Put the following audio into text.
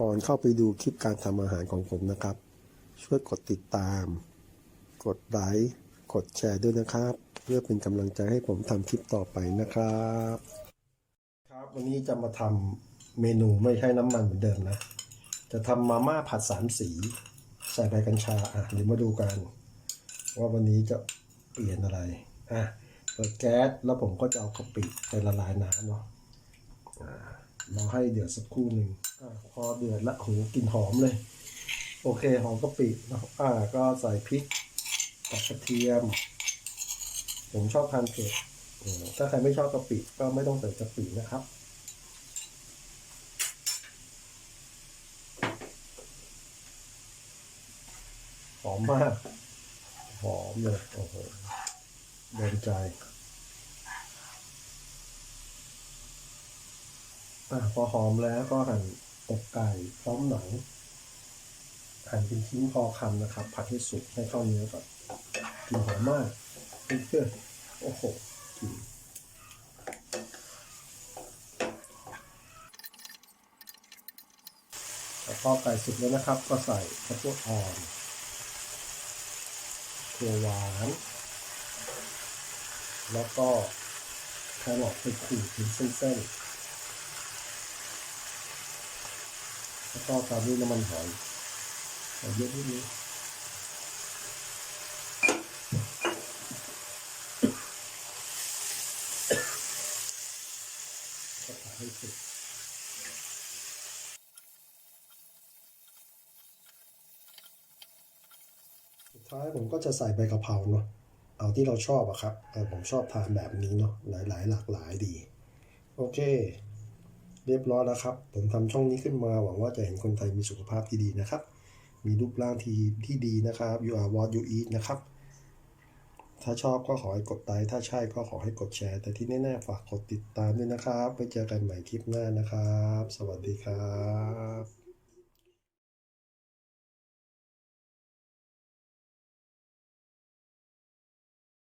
ก่อนเข้าไปดูคลิปการทำอาหารของผมนะครับ ช่วยกดติดตาม กดไลค์กดแชร์ด้วยนะครับ เพื่อเป็นกำลังใจให้ผมทำคลิปต่อไปนะครับ ครับวันนี้จะมาทำเมนูไม่ใช่น้ำมันเหมือนเดิมนะ จะทำมาม่าผัดสามสีใส่ใบกัญชาอะเดี๋ยวมาดูกัน ว่าวันนี้จะเปลี่ยนอะไรอะเปิดแก๊สแล้วผมก็จะเอากะปิไปละลายน้ำเนาะอ่า รอให้เดือดสักครู่หนึ่งอพอเดือดละโหกลิ่นหอมเลย โอเคหอมกะปินะอ่า ก็ใส่พริกกับกระเทียม ผมชอบทานเผ็ดอืมถ้าใครไม่ชอบกะปิก็ไม่ต้องใส่กะปินะครับหอมมาก หอมเลยโอ้โหโดนใจ อะพอหอมแล้วก็หั่นอกไก่พร้อมหนัง หั่นเป็นชิ้นพอคำนะครับ ผัดให้สุกให้เข้าเนื้อก่อนกลิ่นหอมมากเพื่อนโอ้โหกลิ่นแล้วก็ไก่สุกแล้วนะครับ ก็ใส่ข้าวโพดอ่อนถั่วหวาน แล้วก็แครอทไปขูดเป็นเส้นๆ แล้วก็ตามด้วยน้ำมันหอยใส่เยอะนิดนึงให้สุกสุดท้ายผมก็จะใส่ใบกะเพราเนาะเอาที่เราชอบอะครับผมชอบทานแบบนี้เนาะหลายๆ หลากหลายดี โอเค เรียบร้อยแล้วครับ ผมทำช่องนี้ขึ้นมาหวังว่าจะเห็นคนไทยมีสุขภาพที่ดีนะครับ มีรูปร่างที่ที่ดีนะครับ you are what you eat นะครับ ถ้าชอบก็ขอให้กดไลค์ถ้าใช่ก็ขอให้กดแชร์ แต่ที่แน่ๆฝากกดติดตามด้วยนะครับไว้เจอกันใหม่คลิปหน้านะครับ สวัสดีครับ